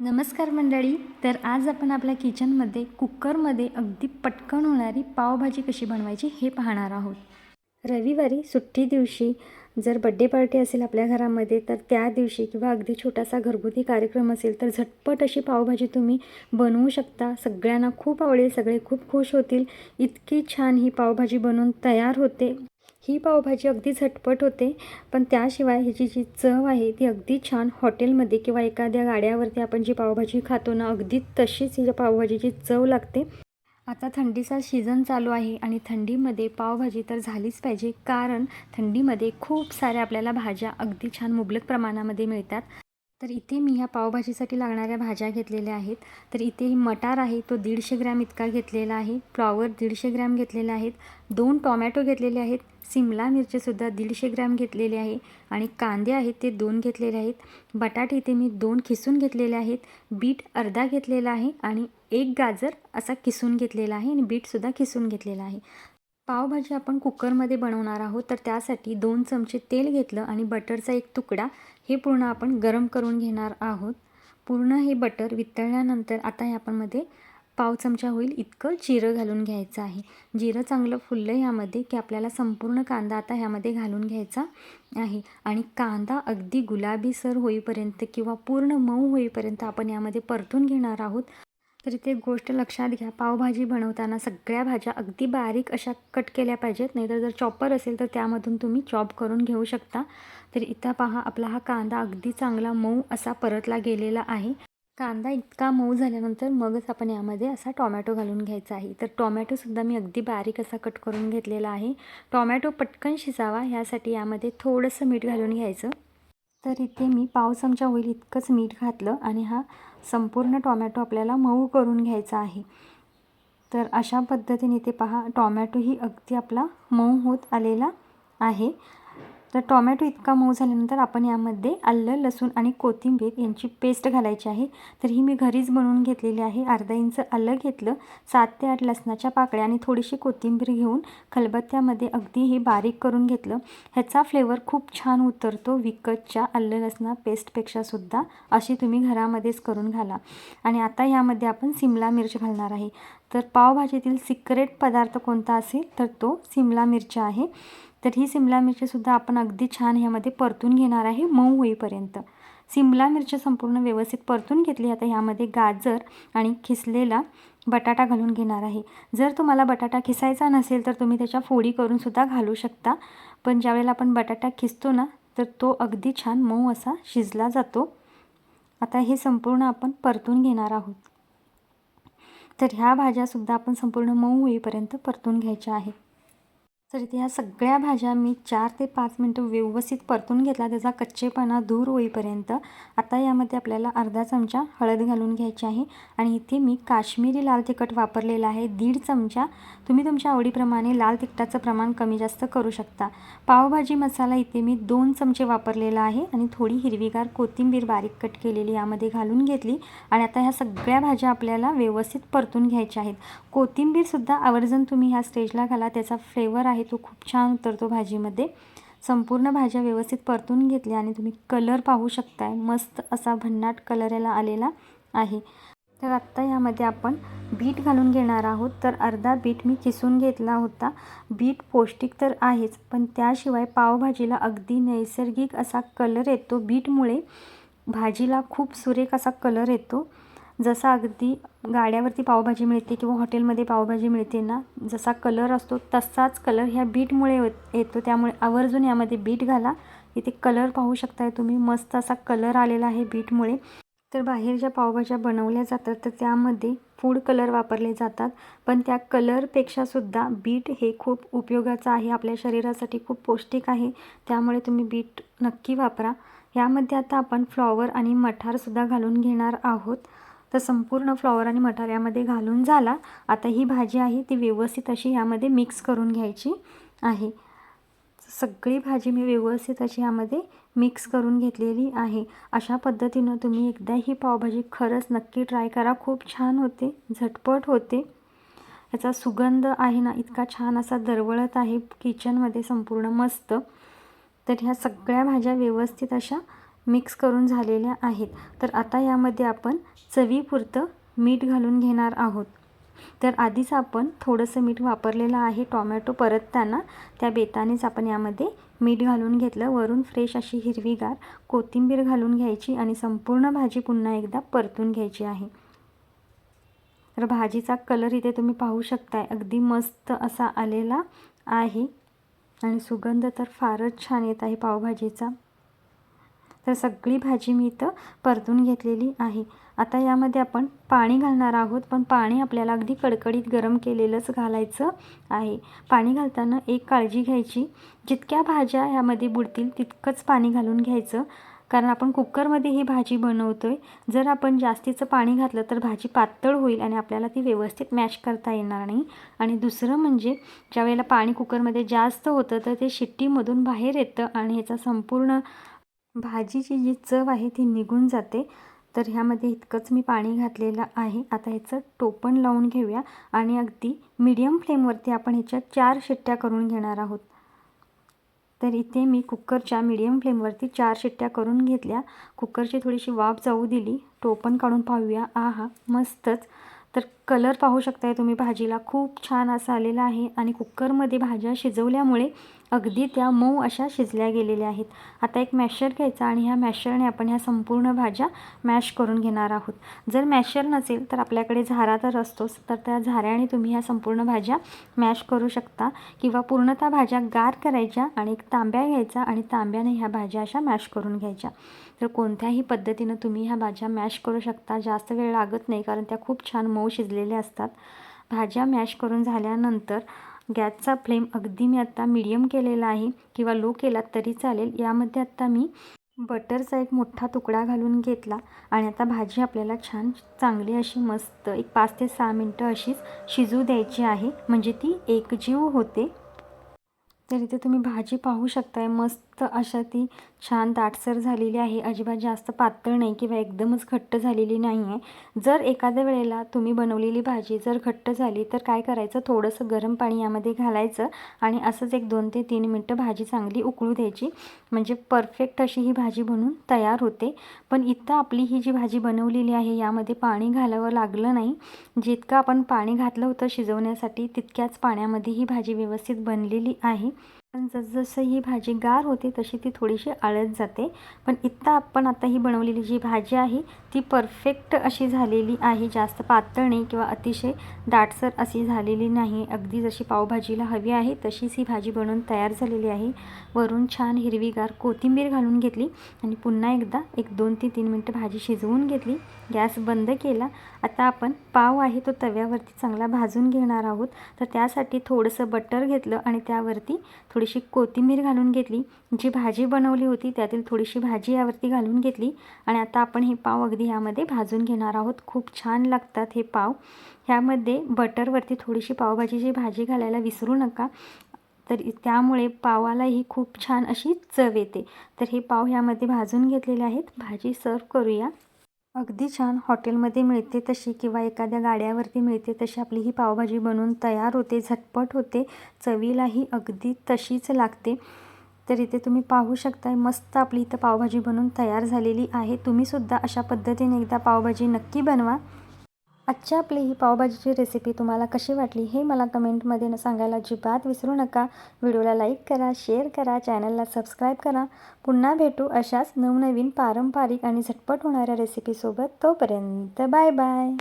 नमस्कार मंडळी तर आज आपण आपल्या किचनमध्ये कुकरमध्ये अगदी पटकन होणारी पावभाजी कशी बनवायची हे पाहणार आहोत. रविवारी सुट्टी दिवशी जर बड्डे पार्टी असेल आपल्या घरामध्ये तर त्या दिवशी किंवा अगदी छोटासा घरगुती कार्यक्रम असेल तर झटपट अशी पावभाजी तुम्ही बनवू शकता. सगळ्यांना खूप आवडेल सगळे खूप खुश होतील. इतकी छान ही पावभाजी बनवून तयार होते. ही पावभाजी अगदी झटपट होते पण त्याशिवाय ह्याची जी चव आहे ती अगदी छान हॉटेलमध्ये किंवा एखाद्या गाड्यावरती आपण जी पावभाजी खातो ना अगदी तशीच ही पावभाजीची चव लागते. आता थंडीचा सीझन चालू आहे आणि थंडीमध्ये पावभाजी तर झालीच पाहिजे कारण थंडीमध्ये खूप साऱ्या आपल्याला भाज्या अगदी छान मुबलक प्रमाणामध्ये मिळतात. तर इथे मी ह्या पावभाजीसाठी लागणाऱ्या भाज्या घेतलेल्या आहेत. तर इथे मटार आहे तो दीडशे ग्रॅम इतका घेतलेला आहे. फ्लॉवर दीडशे ग्रॅम घेतलेले आहेत. दोन टॉमॅटो घेतलेले आहेत. सिमला मिरचीसुद्धा दीडशे ग्रॅम घेतलेले आहे आणि कांदे आहेत ते दोन घेतलेले आहेत. बटाटे इथे मी दोन खिसून घेतलेले आहेत. बीट अर्धा घेतलेला आहे आणि एक गाजर असा किसून घेतलेला आहे आणि बीटसुद्धा किसून घेतलेला आहे. पावभाजी आपण कुकरमध्ये बनवणार आहोत तर त्यासाठी दोन चमचे तेल घेतलं आणि बटरचा एक तुकडा हे पूर्ण आपण गरम करून घेणार आहोत. पूर्ण हे बटर वितळल्यानंतर आता ह्यामध्ये पाव चमचा होईल इतकं जिरं घालून घ्यायचं आहे. जिरं चांगलं फुललं ह्यामध्ये की आपल्याला संपूर्ण कांदा आता ह्यामध्ये घालून घ्यायचा आहे. आणि कांदा अगदी गुलाबीसर होईपर्यंत किंवा पूर्ण मऊ होईपर्यंत आपण यामध्ये परतून घेणार आहोत. तर इथे एक गोष्ट लक्षात घ्या. पावभाजी बनवताना सगळ्या भाज्या अगदी बारीक अशा कट केल्या पाहिजेत. नाहीतर जर चॉपर असेल तर त्यामधून तुम्ही चॉप करून घेऊ शकता. तर इथं पहा आपला हा कांदा अगदी चांगला मऊ असा परतला गेलेला आहे. कांदा इतका मऊ झाल्यानंतर मगच आपण यामध्ये असा टॉमॅटो घालून घ्यायचा आहे. तर टॉमॅटोसुद्धा मी अगदी बारीक असा कट करून घेतलेला आहे. टॉमॅटो पटकन शिजावा. ह्यासाठी यामध्ये थोडंसं मीठ घालून घ्यायचं. तर इथे मी पाव चमचा होईल इतकंच मीठ घातलं आणि हा संपूर्ण टॉमॅटो आपल्याला मऊ करून घ्यायचा आहे. तर अशा पद्धतीने ते पहा टॉमॅटोही अगदी आपला मऊ होत आलेला आहे. तर टॉमॅटो इतका मऊ झाल्यानंतर आपण यामध्ये आलं लसूण आणि कोथिंबीर यांची पेस्ट घालायची आहे. तर ही मी घरीच बनवून घेतलेली आहे. अर्धा इंच आलं घेतलं सात ते आठ लसणाच्या पाकळ्या आणि थोडीशी कोथिंबीर घेऊन खलबत्त्यामध्ये अगदी हे बारीक करून घेतलं. ह्याचा फ्लेवर खूप छान उतरतो विकतच्या आलं लसणा पेस्टपेक्षासुद्धा अशी तुम्ही घरामध्येच करून घाला. आणि आता यामध्ये आपण सिमला मिरच घालणार आहे. तर पावभाजीतील सिक्रेट पदार्थ कोणता असेल तर तो सिमला मिरची आहे. तर ही सिमला मिरचीसुद्धा आपण अगदी छान ह्यामध्ये परतून घेणार आहे मऊ होईपर्यंत. सिमला मिरची संपूर्ण व्यवस्थित परतून घेतली आता ह्यामध्ये गाजर आणि खिसलेला बटाटा घालून घेणार आहे. जर तुम्हाला बटाटा खिसायचा नसेल तर तुम्ही त्याच्या फोडी करूनसुद्धा घालू शकता. पण ज्यावेळेला आपण बटाटा खिसतो ना तर तो अगदी छान मऊ असा शिजला जातो. आता हे संपूर्ण आपण परतून घेणार आहोत. तर ह्या भाज्यासुद्धा आपण संपूर्ण मऊ होईपर्यंत परतून घ्यायच्या आहेत. तर इथे ह्या सगळ्या भाज्या मी चार ते पाच मिनटं व्यवस्थित परतून घेतला त्याचा कच्चेपणा दूर होईपर्यंत आता यामध्ये आपल्याला अर्धा चमचा हळद घालून घ्यायची आहे. आणि इथे मी काश्मीरी लाल तिखट वापरलेलं आहे. दीड चमचा. तुम्ही तुमच्या आवडीप्रमाणे लाल तिखटाचं प्रमाण कमी जास्त करू शकता. पावभाजी मसाला इथे मी दोन चमचे वापरलेला आहे. आणि थोडी हिरवीगार कोथिंबीर बारीक कट केलेली यामध्ये घालून घेतली. आणि आता ह्या सगळ्या भाज्या आपल्याला व्यवस्थित परतून घ्यायच्या आहेत. कोथिंबीरसुद्धा आवर्जून तुम्ही ह्या स्टेजला घाला. त्याचा फ्लेवर आहे. तो खूप छान उतरतो भाजीमध्ये. संपूर्ण भाज्या व्यवस्थित परतून घेतल्या आणि तुम्ही कलर पाहू शकताय. मस्त असा भन्नाट कलर याला आलेला आहे. तर आत्ता यामध्ये आपण बीट घालून घेणार आहोत. तर अर्धा बीट मी किसून घेतला होता. बीट पौष्टिक तर आहेच पण त्याशिवाय पावभाजीला अगदी नैसर्गिक असा कलर येतो. बीटमुळे भाजीला खूप सुरेख असा कलर येतो. जसा अगदी गाड्यावरती पावभाजी मिळते किंवा हॉटेलमध्ये पावभाजी मिळते ना जसा कलर असतो तसाच कलर ह्या बीटमुळे येतो. त्यामुळे आवर्जून यामध्ये बीट घाला. इथे कलर पाहू शकताय तुम्ही. मस्त असा कलर आलेला आहे बीटमुळे तर बाहेर ज्या पावभाज्या बनवल्या जातात तर त्यामध्ये फूड कलर वापरले जातात. पण त्या कलरपेक्षासुद्धा बीट हे खूप उपयोगाचं आहे. आपल्या शरीरासाठी खूप पौष्टिक आहे. त्यामुळे तुम्ही बीट नक्की वापरा. यामध्ये आता आपण फ्लॉवर आणि मठारसुद्धा घालून घेणार आहोत. तर संपूर्ण फ्लॉवर आणि मटार यामध्ये घालून झाला. आता ही भाजी आहे ती व्यवस्थित अशी यामध्ये मिक्स करून घ्यायची आहे. सगळी भाजी मी व्यवस्थित अशी यामध्ये मिक्स करून घेतलेली आहे. अशा पद्धतीनं तुम्ही एकदा ही पावभाजी खरंच नक्की ट्राय करा. खूप छान होते झटपट होते. याचा सुगंध आहे ना इतका छान असा दरवळत आहे किचनमध्ये संपूर्ण मस्त. तर ह्या सगळ्या भाज्या व्यवस्थित अशा मिक्स करून झालेल्या आहेत. तर आता यामध्ये आपण चवीपुरतं मीठ घालून घेणार आहोत. तर आधीच आपण थोडंसं मीठ वापरलेलं आहे टॉमॅटो परतताना. त्या बेतानेच आपण यामध्ये मीठ घालून घेतलं. वरून फ्रेश अशी हिरवीगार कोथिंबीर घालून घ्यायची आणि संपूर्ण भाजी पुन्हा एकदा परतून घ्यायची आहे. तर भाजीचा कलर इथे तुम्ही पाहू शकताय. अगदी मस्त असा आलेला आहे आणि सुगंध तर फारच छान येत आहे पावभाजीचा. तर सगळी भाजी मी इथं परतून घेतलेली आहे. आता यामध्ये आपण पाणी घालणार आहोत पण पाणी आपल्याला अगदी कडकडीत गरम केलेलंच घालायचं आहे. पाणी घालताना एक काळजी घ्यायची. जितक्या भाज्या ह्यामध्ये बुडतील तितकंच पाणी घालून घ्यायचं. कारण आपण कुकरमध्ये ही भाजी बनवतो आहे जर आपण जास्तीचं पाणी घातलं तर भाजी पातळ होईल आणि आपल्याला ती व्यवस्थित मॅश करता येणार नाही. आणि दुसरं म्हणजे ज्या वेळेला पाणी कुकरमध्ये जास्त होतं तर ते शिट्टीमधून बाहेर येतं आणि ह्याचा संपूर्ण भाजीची जी चव आहे ती निघून जाते. तर ह्यामध्ये इतकंच मी पाणी घातलेलं आहे. आता ह्याचं टोपण लावून घेऊया आणि अगदी मीडियम फ्लेमवरती आपण ह्याच्या चार शिट्ट्या करून घेणार आहोत. तर इथे मी कुकरच्या मीडियम फ्लेमवरती चार शिट्ट्या करून घेतल्या. कुकरची थोडीशी वाफ जाऊ दिली. टोपण काढून पाहूया. आहा मस्तच. तर कलर पाहू शकताय तुम्ही भाजीला. खूप छान असा आलेला आहे आणि कुकरमध्ये भाज्या शिजवल्यामुळे अगदी त्या मऊ अशा शिजल्या गेलेल्या आहेत. आता एक मॅशर घ्यायचा आणि ह्या मॅशरने आपण ह्या संपूर्ण भाज्या मॅश करून घेणार आहोत. जर मॅशर नसेल तर आपल्याकडे झारा तर असतोच. तर त्या झाऱ्याने तुम्ही ह्या संपूर्ण भाज्या मॅश करू शकता किंवा पूर्णतः भाज्या गार करायच्या आणि एक तांब्या घ्यायचा आणि तांब्याने ह्या भाज्या अशा मॅश करून घ्यायच्या. तर कोणत्याही पद्धतीनं तुम्ही ह्या भाज्या मॅश करू शकता. जास्त वेळ लागत नाही कारण त्या खूप छान मऊ शिजलेल्या असतात. भाज्या मॅश करून झाल्यानंतर गॅसचा फ्लेम अगदी मी आत्ता मिडियम केलेला आहे किंवा लो केला तरी चालेल. यामध्ये आत्ता मी बटरचा एक मोठा तुकडा घालून घेतला आणि आता भाजी आपल्याला छान चांगली अशी मस्त एक पाच ते सहा मिनटं अशीच शिजू द्यायची आहे. म्हणजे ती एकजीव होते. तर इथे तुम्ही भाजी पाहू शकताय मस्त अशा ती छान दाटसर झालेली आहे. अजिबात जास्त पातळ नाही किंवा एकदमच घट्ट झालेली नाही आहे जर एखाद्या वेळेला तुम्ही बनवलेली भाजी जर घट्ट झाली तर काय करायचं? थोडंसं गरम पाणी यामध्ये घालायचं आणि असंच एक दोन ते तीन मिनटं भाजी चांगली उकळू द्यायची. म्हणजे परफेक्ट अशी ही भाजी बनून तयार होते. पण इथं आपली ही जी भाजी बनवलेली आहे यामध्ये पाणी घालावं लागलं नाही. जितकं आपण पाणी घातलं होतं शिजवण्यासाठी तितक्याच पाण्यामध्ये ही भाजी व्यवस्थित बनलेली आहे. पण जसजसं ही भाजी गार होते तशी ती थोडीशी आळत जाते. पण इथं आपण आता ही बनवलेली जी भाजी आहे ती परफेक्ट अशी झालेली आहे जास्त पातळ नाही किंवा अतिशय दाटसर अशी झालेली नाही. अगदी जशी पावभाजीला हवी आहे तशीच ही भाजी बनवून तयार झालेली आहे. वरून छान हिरवीगार कोथिंबीर घालून घेतली आणि पुन्हा एकदा एक दोन ते तीन मिनटं भाजी शिजवून घेतली. गॅस बंद केला. आता आपण पाव आहे तो तव्यावरती चांगला भाजून घेणार आहोत. तर त्यासाठी थोडंसं बटर घेतलं आणि त्यावरती थोडीशी कोथिंबीर घालून घेतली. जी भाजी बनवली होती त्यातील थोडीशी भाजी यावरती घालून घेतली. आणि आता आपण हे पाव अगदी ह्यामध्ये भाजून घेणार आहोत. खूप छान लागतात हे पाव. ह्यामध्ये बटरवरती थोडीशी पावभाजीची भाजी घालायला विसरू नका. तर त्यामुळे पावालाही खूप छान अशी चव येते. तर हे पाव ह्यामध्ये भाजून घेतलेले आहेत. भाजी सर्व करूया. अगदी छान हॉटेलमध्ये मिळते तशी किंवा एखाद्या गाड्यावरती मिळते तशी आपली ही पावभाजी बनवून तयार होते झटपट होते. चवीलाही अगदी तशीच लागते. तर इथे तुम्ही पाहू शकताय मस्त आपली इथं पावभाजी बनवून तयार झालेली आहे. तुम्हीसुद्धा अशा पद्धतीने एकदा पावभाजी नक्की बनवा. आजच्या आपली ही पावभाजीची रेसिपी तुम्हाला कशी वाटली हे मला कमेंटमध्ये न सांगायला अजिबात विसरू नका. व्हिडिओला लाईक करा शेअर करा चॅनलला सबस्क्राईब करा. पुन्हा भेटू अशाच नवनवीन पारंपरिक आणि झटपट होणाऱ्या रेसिपीसोबत तोपर्यंत बाय बाय